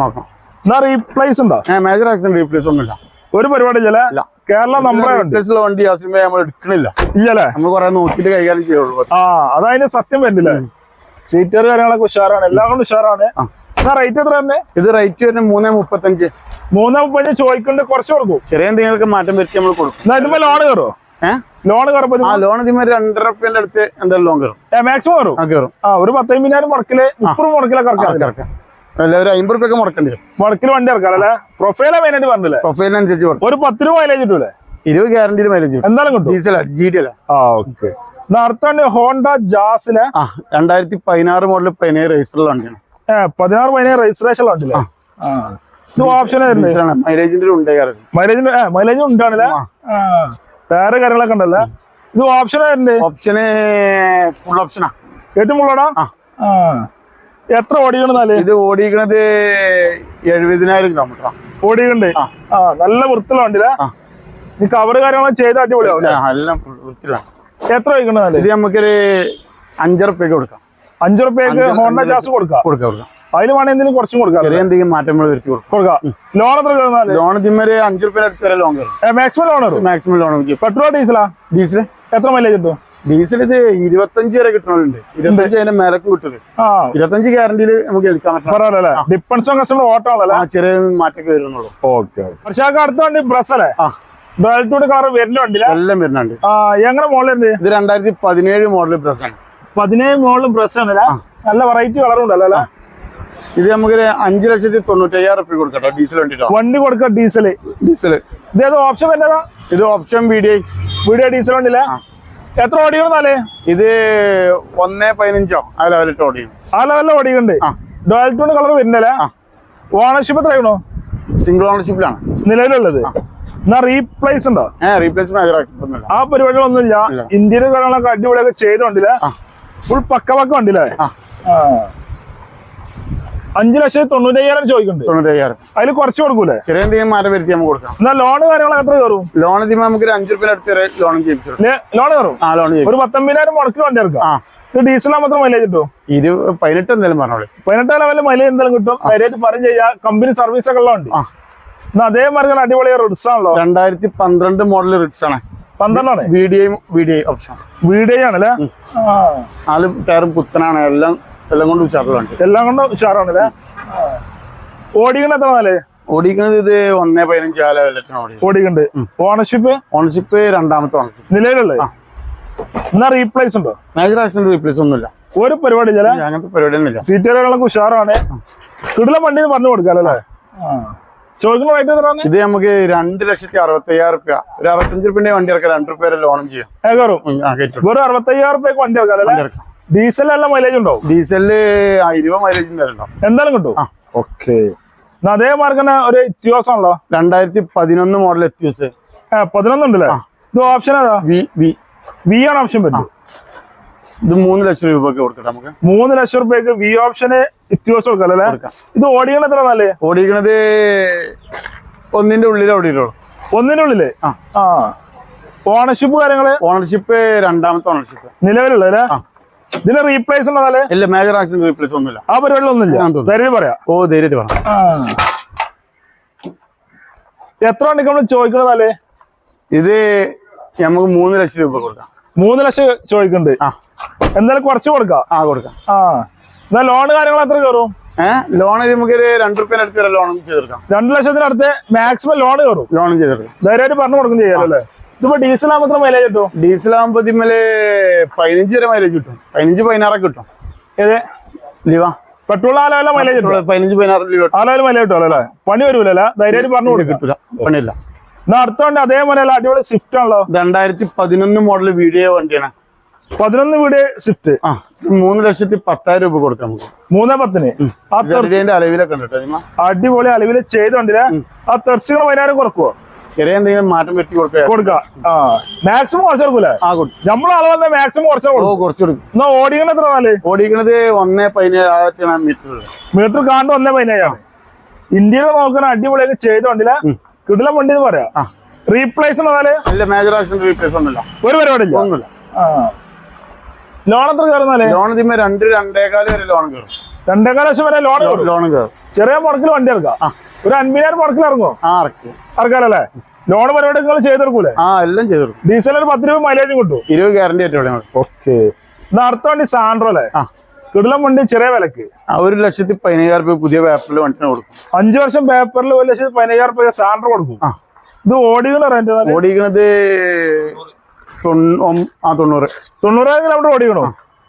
നോക്കണം. എന്നാ റീപ്ലേസ് ഉണ്ടോ? മേജർ ആക്സിഡന്റ് റീപ്ലേസ് ഒന്നുമില്ല. ഒരു പരിപാടി ഇല്ല കേരള ഉള്ള വണ്ടി ആസിമേ നമ്മൾ എടുക്കണില്ല. ഇല്ലല്ലേ നമ്മൾ കുറെ നോക്കിട്ട് കൈകാര്യം ചെയ്യുള്ളൂ. ആ അതതിന് സത്യം വരുന്നില്ല സീറ്റർ കാര്യങ്ങളൊക്കെ ഉഷാറാണ്. എല്ലാം കൊണ്ട് ഉഷാറാണ്. റേറ്റ് എത്ര തന്നെ ഇത് റേറ്റ് വരുന്നത് മൂന്നേ മുപ്പത്തഞ്ച്. മൂന്നേ മുപ്പത്തഞ്ച് ചോദിക്കണ്ട് കുറച്ച് കൊടുക്കും ചെറിയ എന്തെങ്കിലും മാറ്റം വരുത്തി നമ്മൾ കൊടുക്കും. ലോൺ കയറുമോ ലോൺ ലോൺ രണ്ടര റുപ്യന്റെ അടുത്ത് എന്തായാലും ലോൺ കയറും. മാക്സിമം കയറും? കയറും. ആ ഒരു പത്തമ്പതിനായിരം മുടക്കിൽ മുപ്പത് മുടക്കിലൊക്കെ ഇറക്കാം ഇറക്കാം. അല്ല ഒരു അമ്പത് റുപ്യൊക്കെ മുടക്കേണ്ടി വരും. മുടക്കിൽ വണ്ടി ഇറക്കാം അല്ലേ? പ്രൊഫൈലാ മെയിനായിട്ട് പറഞ്ഞില്ലേ? പ്രൊഫൈലിനനുസരിച്ച് ഒരു പത്ത് രൂപ മൈലേജ് കിട്ടൂലേ? ഇരുപത് ഗ്യാരണ്ടിയിൽ മൈലേജ് എന്തായാലും കിട്ടും. ഡീസലാ ജി ഡി അല്ല. ആ ഓക്കെ ഹോണ്ട ജാസിലെ രണ്ടായിരത്തി പതിനാറ് മോഡൽ പതിനേഴ് രജിസ്റ്ററിൽ വണ്ടിയാണ്. പതിനാറ് പതിനേഴ് രജിസ്ട്രേഷൻ ഉണ്ടല്ലേ മൈലേജിന്റെ മൈലേജ് ഉണ്ടാണല്ലേ. ടയറ് കാര്യങ്ങളൊക്കെ ഉണ്ടല്ലേ? ഇത് ഓപ്ഷൻ ഓപ്ഷന് ഫുൾ ഓപ്ഷനാ ഏറ്റവും. ആ. എത്ര ഓടിക്കണതാൽ ഇത് ഓടിക്കണത് എഴുപതിനായിരം കിലോമീറ്റർ ഓടിക്കണ്ട് ആ. നല്ല വൃത്തിയുള്ള. ഈ കവറ് കാര്യങ്ങളൊക്കെ ചെയ്ത് അടിപൊളിയാവും എത്ര ഓടിക്കണതാൽ ഇത് നമുക്കൊരു അഞ്ചര കൊടുക്കാം. അഞ്ചു റുപ്യക്ക് ഹോണ്ട ഗ്ലാസ് കൊടുക്കാം. കൊടുക്കാം കൊടുക്കാം. അതിൽ വേണേ എന്തെങ്കിലും കുറച്ചും കൊടുക്കാം ചെറിയ എന്തെങ്കിലും മാറ്റം നമ്മൾ വരുത്തി കൊടുക്കും. കൊടുക്കാം. ലോൺ എത്ര കയറുന്നാൽ ലോൺ ഇതിന്മേൽ അഞ്ചു റുപ്യ അടുത്ത് വരെ ലോൺ കയറും maximum loan maximum loan petrol ഡീസലാ? Diesel എത്ര മൈലേജ് കിട്ടും? ഡീസൽ ഇത് ഇരുപത്തഞ്ച് വരെ കിട്ടണുണ്ട് ഇരുപത്തഞ്ച് അതിന്റെ മേലക്കും കിട്ടുന്നത് ഇരുപത്തഞ്ച് ഗ്യാരണ്ടിയിൽ നമുക്ക് എടുക്കാൻ പറ്റില്ല ഡിപ്പൻസ് കസ്റ്റമർ ഓട്ടോ ആണല്ലേ? ആ ചെറിയ മാറ്റൊക്കെ വരുന്നുള്ളൂ. ഓക്കെ അടുത്ത വണ്ടി ബ്രസ് അല്ലേ? കാർ വരുന്ന വണ്ടിയില്ല എല്ലാം വരുന്നുണ്ട്. എങ്ങനെ ഇത് രണ്ടായിരത്തി പതിനേഴ് മോഡൽ പ്രസാണ് പതിനേഴ് മോളും പ്രശ്നം ആണല്ലേ? നല്ല വെറൈറ്റി കളറും ഉണ്ടല്ലോ അല്ലേ? ഇത് നമുക്ക് അഞ്ചു ലക്ഷത്തി തൊണ്ണൂറ്റയ്യായിരം റുപ്യ കൊടുക്കട്ടോ ഡീസൽ വേണ്ടിട്ടോ. വണ്ടി കൊടുക്ക ഡീസൽ ഡീസൽ ഇതേത് ഓപ്ഷൻ എന്നതാ ഇത് ഓപ്ഷൻ വീഡിയോ വീഡിയോ ഡീസൽ വണ്ടിയില്ല? എത്ര ഓടിക്കണമെന്നാലേ ഇത് ഒന്നേ പതിനഞ്ചോ ആ ലെവലിട്ട് ഓടിയും ആ ലെവലിൽ ഓടിയുണ്ട്. ഡോൾട്ടൂഡ് കളർ വരുന്നല്ലേ. ഓണർഷിപ്പ് എത്രയാണോ സിംഗിൾ ഓണർഷിപ്പിലാണ് നിലവിലുള്ളത്. എന്നാ റീപ്ലേസ് ഉണ്ടോ? ഏഹ് റീപ്ലേസ് ആ പരിപാടികളൊന്നുമില്ല. ഇന്ത്യയിലെ കാര്യങ്ങളൊക്കെ അടിപൊളിയൊക്കെ ചെയ്തോണ്ടില്ല ഫുൾ പക്ക പക്ക വണ്ടി ആ. അഞ്ചു ലക്ഷത്തി തൊണ്ണൂറ്റയ്യായിരം ചോദിക്കുന്നുണ്ട്. തൊണ്ണൂറ്റയ്യായിരം. അതിൽ കുറച്ച് കൊടുക്കൂലേ? ചെറിയ എന്തെങ്കിലും മാറ്റം വരുത്തി നമുക്ക് കൊടുക്കാം. എന്നാ ലോണ് കാര്യങ്ങളൊക്കെ എത്ര കയറും? ലോൺ നമുക്ക് അഞ്ചു റുപ്യ അടുത്ത് വരെ ലോൺ ലോൺ കയറും? ആ ലോൺ ഒരു പത്തൊമ്പതിനായിരം മുടക്കി വണ്ടി ഇറക്കാം ഡീസൽ ഇത് ഡീസലാ മാത്രം മൈലേജ് കിട്ടും? ഇരു പതിനെട്ട് എന്തായാലും പറഞ്ഞോളൂ. പതിനെട്ടാം ലെവലിൽ മൈലേജ് എന്തായാലും കിട്ടും. ധൈര്യമായിട്ട് പറഞ്ഞു ചെയ്യാം കമ്പനി സർവീസ് ഒക്കെ ഉള്ളതുണ്ട് അതേ മാർഗം അടിപൊളി റിഡ്സ് ആണല്ലോ. രണ്ടായിരത്തി പന്ത്രണ്ട് മോഡൽ റിറ്റ്സ് ആണ്. പന്ത്രണ്ടാണ്? V D I V D I option ആണല്ലേ നാല് ടയറും പുത്തനാണ് എല്ലാം എല്ലാം കൊണ്ട് ഉഷാറുണ്ട് എല്ലാം കൊണ്ടും ഉഷാറാണല്ലേ? ഓടിക്കണ എത്ര നാലേ ഓടിക്കുന്നത് ഇത് ഒന്നേ പതിനഞ്ച് ആ ലെവലിലാണ് ഓടി ഓണർഷിപ്പ് ഓണർഷിപ്പ് രണ്ടാമത്തെ ഓണർഷിപ്പ് നിലവിലുള്ളത്? എന്നാ റീപ്ലേസ് ഉണ്ടോ? മേജർ ആക്സിഡന്റ് റീപ്ലേസ് ഒന്നുമില്ല. ഒരു പരിപാടി ഇല്ല അങ്ങനത്തെ പരിപാടിയൊന്നുമില്ല സീറ്റുകളൊക്കെ ഉഷാറാണ്. കിടല വണ്ടി പറഞ്ഞു കൊടുക്കാല്ലേ ഇത് നമുക്ക് രണ്ട് ലക്ഷത്തി അറുപത്തി അയ്യായിരം റുപ്യ. ഒരു അറുപത്തഞ്ച് റുപ്യ വണ്ടി ഇറക്കാം രണ്ട് റുപ്യ ലോണും ചെയ്യാം. വെറും അറുപത്തയ്യായിരം റുപ്യക്ക് വണ്ടി ഇറക്കാം എല്ലാം മൈലേജ് ഉണ്ടോ ഡീസലിൽ ഇരുപത് മൈലേജ് എന്തായാലും കിട്ടും. ഓക്കെ. അതേ മാർഗം തന്നെ ഒരു എത്തിയോസ് ആണല്ലോ? രണ്ടായിരത്തി പതിനൊന്ന് മോഡൽ എത്തിയോസ് പതിനൊന്നുണ്ടല്ലേ? ഇത് ഓപ്ഷൻ ഏതാ? V V. വി ആണ് ഓപ്ഷൻ പറ്റും ഇത് മൂന്ന് ലക്ഷം രൂപയ്ക്ക് കൊടുക്കട്ടെ നമുക്ക്? മൂന്ന് ലക്ഷം രൂപയ്ക്ക് വി ഓപ്ഷന് ഇത്യാസം കൊടുക്കാം അല്ലേ? ഇത് ഓടിക്കണത് എത്ര നല്ലേ ഓടിക്കണത് ഒന്നിന്റെ ഉള്ളിൽ ഓടിയിട്ടുള്ളൂ. ഒന്നിന്റെ ഉള്ളിൽ? ആ. ഓണർഷിപ്പ് കാര്യങ്ങൾ? ഓണർഷിപ്പ് രണ്ടാമത്തെ ഓണർഷിപ്പ് നിലവിലുള്ള അല്ലേ? ആ. ഇതിന് റീപ്ലേസ് ഉണ്ടല്ലേ ഇല്ല മേജർ ആക്സിഡന്റ് റീപ്ലേസ് ഒന്നുമില്ല. ആ പരിപാടി ഒന്നുമില്ല. ധൈര്യം പറയാം. ഓ ധൈര്യം പറയാം. എത്ര ഉണ്ടെങ്കിൽ നമ്മൾ ചോദിക്കണതല്ലേ ഇത് നമുക്ക് മൂന്ന് ലക്ഷം രൂപ കൊടുക്കാം. മൂന്ന് ലക്ഷം ചോദിക്കുന്നുണ്ട്. ആ. എന്തായാലും കുറച്ച് കൊടുക്കാം. ആ കൊടുക്കാം. ആ. എന്നാ ലോൺ കാര്യങ്ങൾ എത്ര കയറും? ഏഹ് ലോൺ നമുക്ക് ഒരു രണ്ട് റുപ്യന്റെ അടുത്ത് ലോണും ചെയ്തെടുക്കാം രണ്ട് ലക്ഷത്തിനടുത്ത് മാക്സിമം ലോൺ കയറും. ലോൺ ചെയ്തെടുക്കാം ധൈര്യമായിട്ട് പറഞ്ഞു കൊടുക്കും ചെയ്യാല്ലേ ഇതിപ്പോ ഡീസൽ ആകുമ്പോൾ മൈലേജ് കിട്ടും? ഡീസൽ ആകുമ്പോ ഇതിമ്മൽ പതിനഞ്ച് വരെ മൈലേജ് കിട്ടും. പതിനഞ്ച് പതിനാറൊക്കെ കിട്ടും. ഏത്? ലീവാ. പെട്രോൾ ആ മൈലേജ് പതിനഞ്ച് പതിനാറ് ലീവ് ആ ലെവലിൽ മൈലേജ് കിട്ടും അല്ലേ? പണി വരൂലല്ലേ? ധൈര്യമായിട്ട് പറഞ്ഞു കൊടുക്കും. കിട്ടൂല. പണിയില്ല. എന്നാ അടുത്തോണ്ട് അതേപോലെ അടിപൊളി സ്വിഫ്റ്റ് ആണല്ലോ. രണ്ടായിരത്തി പതിനൊന്ന് മോഡൽ വീഡിയോ വണ്ടിയാണ്. പതിനൊന്ന് വീട് സ്വിഫ്റ്റ് ആ മൂന്ന് ലക്ഷത്തി പത്തായിരം രൂപ കൊടുക്കാം നമുക്ക്. മൂന്നേ പത്തിന്. അലവിലൊക്കെ. അടിപൊളി അലവിൽ ചെയ്തോണ്ടില്ല ആ തെർച്ചുകൾ വൈകുന്നേരം കുറക്കുവോ? ചെറിയ എന്തെങ്കിലും മാറ്റം വെട്ടി കൊടുക്കാം. മാക്സിമം കുറച്ച് കൊടുക്കൂലേ? നമ്മളെ അളവ് മാക്സിമം കുറച്ച് കുറച്ച് കൊടുക്കും. എന്നാ ഓടിക്കണ എത്ര നാല് ഓടിക്കണത് ഒന്നേ പതിനേഴ് മീറ്റർ മീറ്റർ കാണ്ട് ഒന്നേ പതിനേഴാണ്. ഇന്ത്യയിൽ നോക്കണ അടിപൊളിയൊക്കെ ചെയ്തോണ്ടില്ല കിടിലം വണ്ടി എന്ന് പറയാം. റീപ്ലേസ് നല്ല മേജർ ആക്സിഡന്റ് റീപ്ലേസ് ഒന്നുമില്ല. ഒരു പരിപാടിയില്ല. ഒന്നുമില്ല. ആ. ലോൺ എത്ര കയറുന്നാലേ? ലോൺ രണ്ട് രണ്ടേകാൽ വരെ ലോൺ കയറും. രണ്ടേകാല ലക്ഷം വരെ ലോൺ ലോൺ കയറും. ചെറിയ മുടക്കിൽ വണ്ടി ഇറക്കാം ഒരു അൻപതിനായിരം മുടക്കിൽ ഇറങ്ങും ആ ഇറക്കി. ഇറക്കാലല്ലേ ലോൺ പരിപാടി നിങ്ങൾ ചെയ്തെടുക്കൂലേ? ആ എല്ലാം ചെയ്തു ഡീസൽ ഒരു പത്ത് രൂപ മൈലേജും കിട്ടും. ഇരുപത് ഗ്യാരണ്ടി ആയിട്ട് ഓക്കെ. എന്നാ അടുത്ത വണ്ടി സാൻഡ്രോ അല്ലേ? കിടലം വണ്ടി ചെറിയ വിലക്ക്. ഒരു ലക്ഷത്തി പതിനയ്യായിരം രൂപ പുതിയ പേപ്പറിൽ വണ്ടി കൊടുക്കും. അഞ്ചു വർഷം പേപ്പറിൽ ഒരു ലക്ഷത്തി പതിനയ്യായിരം രൂപ സാൻഡ്രോ കൊടുക്കും. ഇത് ഓടിക്കുന്ന റെന്റ് ഒം- ആ തൊണ്ണൂറ്. തൊണ്ണൂറായിരം കിലോമീറ്റർ ഓടിക്കണോ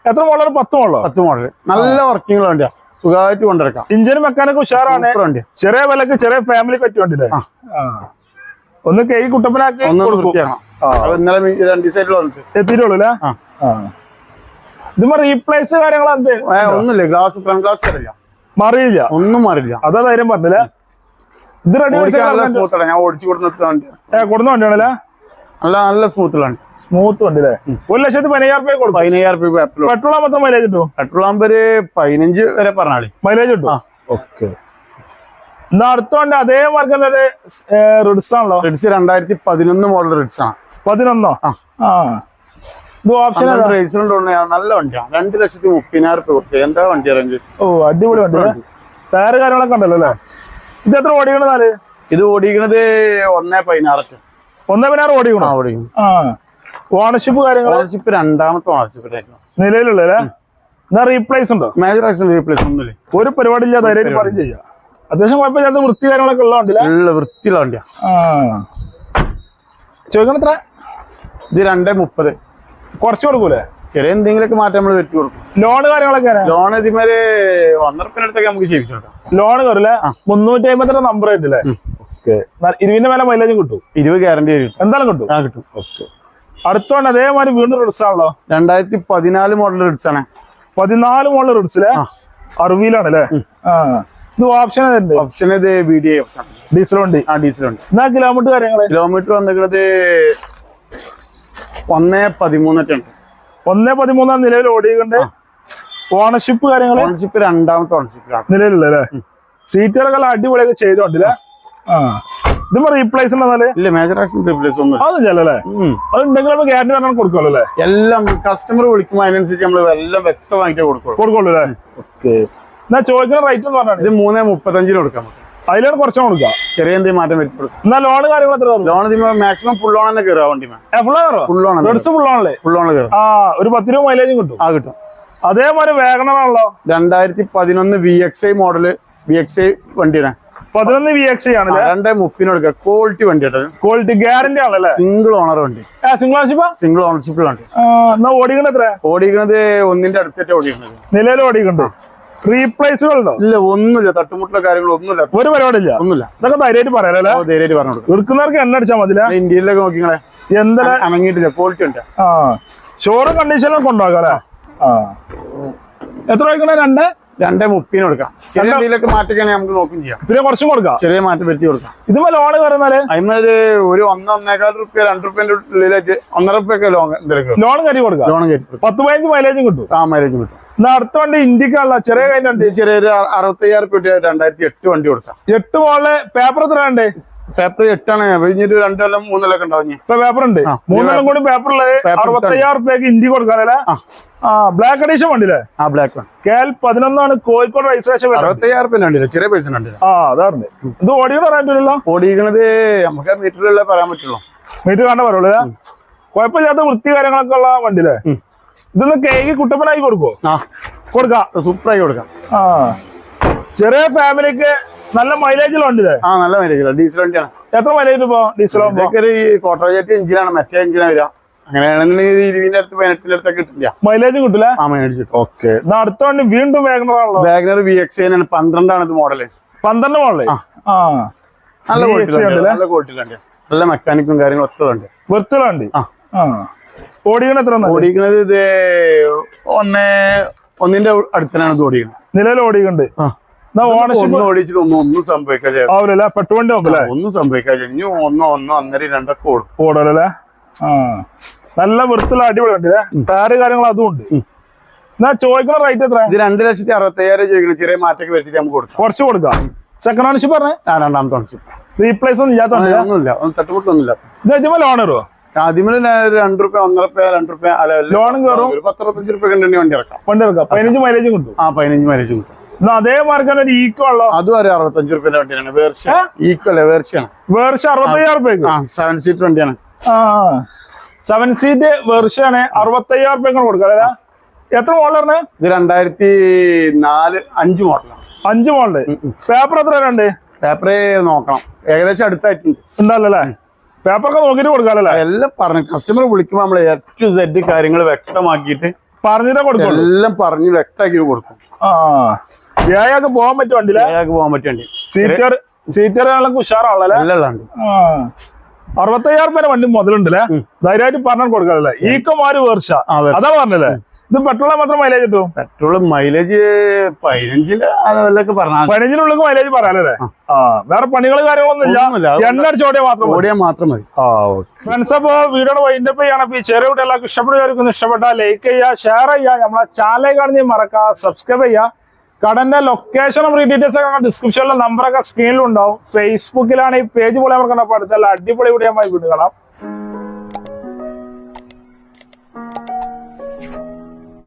എത്ര മോളർ പത്ത് മോളോ പത്ത് മോഡൽ നല്ല വർക്കിംഗ് വണ്ടിയാ. സുഖമായിട്ട് കൊണ്ടിരിക്കാം ഇഞ്ചിനും മെക്കാനിക് ഉഷാറാണ്. ചെറിയ വിലക്ക് ചെറിയ ഫാമിലി പറ്റി വണ്ടിയില്ലേ? ആ. ആ. ഒന്ന് കൈ കുട്ടപ്പനാക്കി ഇന്നലെ രണ്ട് ദിവസമായിട്ട് വന്നിട്ട്. എത്തിയിട്ടുള്ളൂ അല്ലേ? ഇതിപ്പോ റീപ്ലേസ് കാര്യങ്ങൾ എന്ത്? ഒന്നുമില്ല. ഗ്ലാസ് ഫ്രണ്ട് ഗ്ലാസ് അറിയില്ല മാറിയില്ല. ഒന്നും മാറില്ല അതാ ധൈര്യം പറഞ്ഞില്ലേ ഇത് റെഡി ഞാൻ ഓടിച്ചു കൊടുത്ത കൊടുന്ന വണ്ടിയാണല്ലേ? നല്ല നല്ല സ്മൂത്ത് വണ്ടി. സ്മൂത്ത് വണ്ടി അല്ലേ ഒരു ലക്ഷത്തി പതിനയ്യായിരം രൂപ കൊടുക്കും. പതിനയ്യായിരം രൂപ പെട്രോൾ മാത്രം മൈലേജ് കിട്ടും പെട്രോൾ ആകുമ്പോൾ ഒരു പതിനഞ്ച് വരെ പറഞ്ഞാളി. മൈലേജ് കിട്ടും. ഓക്കെ. എന്നാ അടുത്ത വണ്ടി അതേ വർഗം തന്നെ റിഡ്സ് ആണല്ലോ. റിഡ്സ് രണ്ടായിരത്തി പതിനൊന്ന് മോഡൽ റിഡ്സ് ആണ് പതിനൊന്നോ? ആ. റേസിലുണ്ട് നല്ല വണ്ടിയാണ് രണ്ട് ലക്ഷത്തി മുപ്പതിനായിരം രൂപ എന്താ വണ്ടി റേഞ്ച് ഓ അടിപൊളി വണ്ടി. ടയർ കാര്യങ്ങളൊക്കെ ഉണ്ടല്ലോ അല്ലേ? ഇത് എത്ര ഓടിക്കണതാൽ ഇത് ഓടിക്കണത് ഒന്നേ പതിനാറ് ഒന്നേ പതിനാറ് ഓടിക്കണോ? ഓടിക്കണം. ആ. ഓണർഷിപ്പ് കാര്യങ്ങൾ ഓണർഷിപ്പ് രണ്ടാമത്തെ ഓണർഷിപ്പ് നിലവിലുള്ള റീപ്ലേസ് ഉണ്ടോ? മേജർ ആക്ഷൻ റീപ്ലേസ് ഒന്നുമില്ല. ഒരു പരിപാടി ഇല്ല ധൈര്യം പറയും ചെയ്യാം. അത്യാവശ്യം കുഴപ്പമില്ലാത്ത വൃത്തി കാര്യങ്ങളൊക്കെ ഉള്ള വൃത്തിയുള്ള വണ്ടിയാ. ചോദിക്കണം എത്ര ഇത് രണ്ടേ മുപ്പത്. കുറച്ച് കൊടുക്കൂലേ? ചെറിയ എന്തെങ്കിലുമൊക്കെ മാറ്റം നമ്മൾ വരുത്തി കൊടുക്കും. ലോൺ കാര്യങ്ങളൊക്കെ ലോൺ ഇതിമാര് ഒന്നരപ്പിനടുത്തൊക്കെ നമുക്ക് ചെയ്യിച്ചു ലോൺ കയറില്ലേ മുന്നൂറ്റി അമ്പത്തി നമ്പർ ആയിട്ടില്ലേ? ഓക്കെ ഇരുവിന്റെ മേലെ മൈലേജും കിട്ടും. ഇരുപത് ഗ്യാരണ്ടി എന്തായാലും കിട്ടും? ആ കിട്ടും. അടുത്തോണ്ട് അതേമാതിരി വീണ്ടും റിഡ്സ് ആണല്ലോ? രണ്ടായിരത്തി പതിനാല് മോഡൽ റിഡ്സ് ആണ്. പതിനാല് മോഡൽ റിഡ്സ് അല്ലേ അറുപതിലാണ് അല്ലേ ഇത് ഓപ്ഷൻ ഉണ്ട് ഓപ്ഷൻ ഇത് ബി ഡി ഓപ്ഷൻ ഡീസൽ വണ്ടി. ആ ഡീസലുണ്ട് എന്നാ കിലോമീറ്റർ കാര്യങ്ങൾ കിലോമീറ്റർ വന്നിരിക്കുന്നത് ഒന്നേ പതിമൂന്നൊക്കെ ഉണ്ട് ഒന്നേ പതിമൂന്നാം നിലവിൽ ഓടിയുണ്ട് ഓണർഷിപ്പ് കാര്യങ്ങൾ ഓണർഷിപ്പ് രണ്ടാമത്തെ ഓണർഷിപ്പ് നിലവിലുള്ള അല്ലേ? സീറ്റുകളൊക്കെ അടിപൊളിയൊക്കെ ചെയ്തോണ്ടില്ലേ? ആ. റീപ്ലേസ് ഇല്ല മേജർ റീപ്ലേസ് ഒന്നും അതൊന്നും ചെല്ലല്ലേ അത് ഉണ്ടെങ്കിൽ നമുക്ക് ഗ്യാരണ്ടി പറഞ്ഞാൽ അല്ലേ? എല്ലാം കസ്റ്റമർ വിളിക്കുമ്പോൾ അതിനനുസരിച്ച് നമ്മൾ എല്ലാം വ്യക്തമായിട്ട് കൊടുക്കുള്ളൂ. കൊടുക്കുള്ളൂ അല്ലേ? ഓക്കെ എന്നാ ചോദിക്കുന്ന റേറ്റ് എന്ന് പറഞ്ഞാൽ ഇത് മൂന്നേ മുപ്പത്തഞ്ചിന് കൊടുക്കാം നമുക്ക്. അതിലാണ് കുറച്ചും കൊടുക്കാം ചെറിയ എന്തെങ്കിലും മാറ്റം എന്നാ ലോൺ കാര്യങ്ങൾ എത്ര വരും ലോൺ മാക്സിമം ഫുൾ ഓൺ തന്നെ കയറുക വണ്ടി full full on full on കയറും. ആ ഒരു പത്ത് രൂപ മൈലേജും കിട്ടും. ആ കിട്ടും. അതേമാതിരി വേഗണാണല്ലോ രണ്ടായിരത്തി പതിനൊന്ന് V X I model V X I വണ്ടിയാണ്. പതിനൊന്ന് വി എക്സ് ആണ് രണ്ടേ മുപ്പിനോട് ക്വാളിറ്റി വണ്ടി ക്വാളിറ്റി ഗ്യാരണ്ടി ആണല്ലേ? സിംഗിൾ ഓണർ വണ്ടി. സിംഗിൾ ഓണർഷിപ്പ് സിംഗിൾ ഓണർഷിപ്പിൽ വണ്ടി എന്നാ ഓടിക്കണത് എത്ര ഓടിക്കുന്നത് ഒന്നിന്റെ അടുത്തേറ്റ് ഓടിക്കുന്നത് നിലയിൽ ഓടിക്കണ്ട്. റീപ്ലേസുകളുണ്ടോ ഇല്ല ഒന്നുമില്ല. തട്ടുമുട്ടുള്ള കാര്യങ്ങൾ ഒന്നുമില്ല. ഒരു പരിപാടിയില്ല. ഒന്നുമില്ല. ഇതൊക്കെ ധൈര്യമായിട്ട് പറയാലോ ധൈര്യമായിട്ട് പറഞ്ഞു എടുക്കുന്നവർക്ക് എണ്ണ അടിച്ചാൽ മതി ഇന്ത്യയിലൊക്കെ നോക്കിങ്ങളെ എന്താ അനങ്ങിയിട്ടില്ല. ക്വാളിറ്റി ഉണ്ട്. ആ. ഷോറും കണ്ടീഷനിലും കൊണ്ടുപോകാം അല്ലേ? ആ. എത്ര വയ്ക്കണേ രണ്ട്? രണ്ടേ മുപ്പിന് കൊടുക്കാം. ചെറിയ എന്തെങ്കിലുമൊക്കെ മാറ്റൊക്കെയാണെങ്കിൽ നമുക്ക് നോക്കും ചെയ്യാം. പിന്നെ കുറച്ചും കൊടുക്കാം. ചെറിയ മാറ്റം വരുത്തി കൊടുക്കാം. ഇതുപോലെ ലോണ് പറഞ്ഞാൽ അതിനൊരു ഒരു ഒന്ന് ഒന്നേക്കാൾ റുപ്യ രണ്ട് റുപ്യന്റെ ഉള്ളിലേക്ക് ഒന്നര റുപ്യൊക്കെ ലോൺ എന്തെങ്കിലും ലോൺ കയറ്റി കൊടുക്കാം. ലോൺ കയറ്റി പത്ത് പതിനഞ്ച് മൈലേജും കിട്ടും. ആ മൈലേജും കിട്ടും. അടുത്ത വണ്ടി ഇന്ത്യക്കാണല്ലോ. ചെറിയ ഇത് ചെറിയൊരു അറുപത്തയ്യായിരം രൂപ രണ്ടായിരത്തി എട്ട് വണ്ടി കൊടുക്കാം. എട്ട് പോലെ പേപ്പർ എത്ര ഉണ്ട് പേപ്പർ എട്ടാണ്. കഴിഞ്ഞിട്ട് രണ്ടു കൊല്ലം മൂന്നൊല്ലൊക്കെ ഉണ്ടാവും ഇപ്പൊ പേപ്പർ ഉണ്ട്. ആ, മൂന്നെണ്ണം കൂടി പേപ്പർ അറുപത്തയ്യായിരം റുപ്യക്ക് ഇന്ത്യ കൊടുക്കാനല്ലേ ബ്ലാക്ക് അഡീഷൻ വണ്ടിയില്ലേ ആ ബ്ലാക്ക് കേൽ കെ എൽ പതിനൊന്നാണ് കോഴിക്കോട് രജിസ്ട്രേഷൻ അറുപത്തയ്യായിരം റുപ്യ ചെറിയ പൈസ ഉണ്ട് ആ അതാണ് ഇത് ഓടിക്കണ പറയാൻ ഓടിക്കണത് നമുക്ക് മീറ്ററിലുള്ള പറയാൻ പറ്റുള്ളൂ. മീറ്റർ കാണാൻ പറയുള്ളൂ? കുഴപ്പമില്ലാത്ത വൃത്തി കാര്യങ്ങളൊക്കെ ഉള്ള വണ്ടിയില്ലേ. ഇതൊന്ന് കേക്ക് കുട്ടപ്പനായി കൊടുക്കോ കൊടുക്കാം. സൂപ്പറായി കൊടുക്കാം. ആ. ചെറിയ ഫാമിലിക്ക് നല്ല മൈലേജിൽ വണ്ടി ആ നല്ല മൈലേജ് ഡീസൽ വണ്ടിയാണ്. എത്ര മൈലേജ് ഇപ്പോ ഡീസൽ ഒരു എഞ്ചിനാണ് മറ്റേ എഞ്ചിനാണ് വരിക. അങ്ങനെയാണെന്നുണ്ടെങ്കിൽ ഇരുപതിന്റെ അടുത്ത് പതിനെട്ടിന്റെ അടുത്തൊക്കെ കിട്ടില്ല. മൈലേജും കിട്ടില്ല ആ മൈലേജ് കിട്ടും. ഓക്കെ എന്നാ അടുത്ത വണ്ടി വീണ്ടും വേഗണറാണല്ലോ വാഗ്നർ വി എക്സ് ആണ് പന്ത്രണ്ടാണ് ഇത് മോഡൽ പന്ത്രണ്ട് മോളിൽ ആ. ആ. നല്ല VXA ക്വാളിറ്റി ഉണ്ടല്ലേ? നല്ല ക്വാളിറ്റി വണ്ടിയാണ് നല്ല മെക്കാനിക്കും കാര്യങ്ങളും ഒക്കെ ഉണ്ട് വെറുത്തുള്ള വണ്ടി. ആ. ആ. ഓടിക്കണ എത്ര ഓടിക്കുന്നത് ഇത് ഒന്ന് ഒന്നിന്റെ അടുത്തിനാണ് ഇത് ഓടിക്കുന്നത് നിലവിൽ ഓടിക്കുന്നുണ്ട് ആ. ഒന്നും ഓടിച്ചിട്ട് ഒന്നും ഒന്നും സംഭവിക്കാതെ ആവില്ല പെട്ടുവണ്ടി നോക്കല്ലേ ഒന്നും സംഭവിക്കാതെ. ഇനി ഒന്നോ ഒന്നോ ഒന്നര രണ്ടൊക്കെ ഓടും. ഓടല്ലേ ആ. നല്ല വൃത്തിയുള്ള അടിപൊളി വണ്ടി ടയറ് കാര്യങ്ങൾ അതും ഉണ്ട്. എന്നാ ചോദിക്കുന്ന റേറ്റ് എത്ര ഇത് രണ്ട് ലക്ഷത്തി അറുപത്തയ്യായിരം ചോദിക്കുന്നത് ചെറിയ മാറ്റൊക്കെ വരുത്തിട്ട് നമുക്ക് കൊടുക്കാം. കുറച്ച് കൊടുക്കാം. സെക്കൻഡ് ഓണർഷിപ്പ് പറഞ്ഞേ? ആ രണ്ടാമത്തെ ഓണർഷിപ്പ് റീപ്ലേസ് ഒന്നും ഇല്ലാത്ത ഒന്നുമില്ല. ഒന്നും തട്ടുപൊട്ടൊന്നുമില്ല ഇത് ഓണറോ ലോൺ വരുമോ ആദ്യമേ ഒരു രണ്ട് റുപ്യ ഒന്നര റുപ്യ രണ്ട് റുപ്യ ലോണും കയറും. ഒരു പത്തറുപത്തഞ്ച് റുപ്യ വണ്ടി ഇറക്കാം. വണ്ടി ഇറക്കാം. പതിനഞ്ച് മൈലേജും കിട്ടും. ആ പതിനഞ്ച് മൈലേജ് കിട്ടും. അതേ മാർക്കാണ് ഒരു ഈക്കോ ഉള്ളോ അതും ഒരു അറുപത്തഞ്ച് റുപ്യന്റെ വണ്ടിയാണ് വേർഷൻ ഈക്വൽ വേർഷയാണ് വേർഷ അറുപത്തയ്യായിരം റുപ്യ സെവൻ സീറ്റ് വണ്ടിയാണ്. സെവൻ സീറ്റ് വേർഷാണ് അറുപത്തയ്യായിരം റുപ്യ കൊടുക്കാം. എത്ര മോഡലാണ് ഇത് രണ്ടായിരത്തി നാല് അഞ്ച് മോഡലാണ് അഞ്ച് മോഡൽ പേപ്പർ എത്ര വരണ്ട് പേപ്പർ നോക്കണം. ഏകദേശം അടുത്തായിട്ടുണ്ട്. ഉണ്ടല്ലേ പേപ്പറൊക്കെ നോക്കിട്ട് കൊടുക്കാമല്ലേ എല്ലാം പറഞ്ഞു കസ്റ്റമർ വിളിക്കുമ്പോൾ നമ്മൾ എ ടു സെഡ് കാര്യങ്ങൾ വ്യക്തമാക്കിയിട്ട് പറഞ്ഞിട്ടേ കൊടുക്കും എല്ലാം പറഞ്ഞ് വ്യക്തമാക്കി കൊടുക്കും. ആ. വ്യായൊക്കെ പോകാൻ പറ്റും വണ്ടിയിലെ? പോകാൻ പറ്റിയ സീറ്റർ സീറ്റർ ഉഷാറാണല്ലേ ആ. അറുപത്തയ്യായിരം വരെ വണ്ടി മുതലുണ്ടല്ലേ? ധൈര്യമായിട്ട് പറഞ്ഞു ഈ ഈക്കോമാര് വേർഷ അതാ പറഞ്ഞല്ലേ? ഇത് പെട്രോൾ മാത്രം മൈലേജ് കിട്ടും? പെട്രോൾ മൈലേജ് പതിനഞ്ചിൽ പതിനഞ്ചിനുള്ളിൽ മൈലേജ് പറയാനല്ലേ ആ. വേറെ പണികൾ കാര്യങ്ങളൊന്നും. ഇല്ല. അത് എണ്ണ മാത്രം മതി. ഓടിയാൽ മാത്രം മതി. ആ ഫ്രണ്ട്സ് അപ്പോ വീടോട് വൈൻഡപ്പ് ചെയ്യണം. അപ്പൊ ഈ ചെറിയ കുട്ടി എല്ലാവർക്കും ഇഷ്ടപ്പെടുന്നവർക്കും ഇഷ്ടപ്പെട്ടാൽ ലൈക്ക് ചെയ്യുക ഷെയർ ചെയ്യുക. നമ്മളെ ചാനൽ കാണുന്ന മറക്കുക സബ്സ്ക്രൈബ് ചെയ്യുക. കടന്റെ ലൊക്കേഷൻ ലൊക്കേഷനും ഡീറ്റെയിൽസ് ഒക്കെ ഡിസ്ക്രിപ്ഷനിലെ നമ്പറൊക്കെ സ്ക്രീനിലുണ്ടാവും ഫേസ്ബുക്കിലാണ് ഈ പേജ് പോലെ നമുക്ക് അടുത്തുള്ള അടിപൊളി വീഡിയോ കാണാം.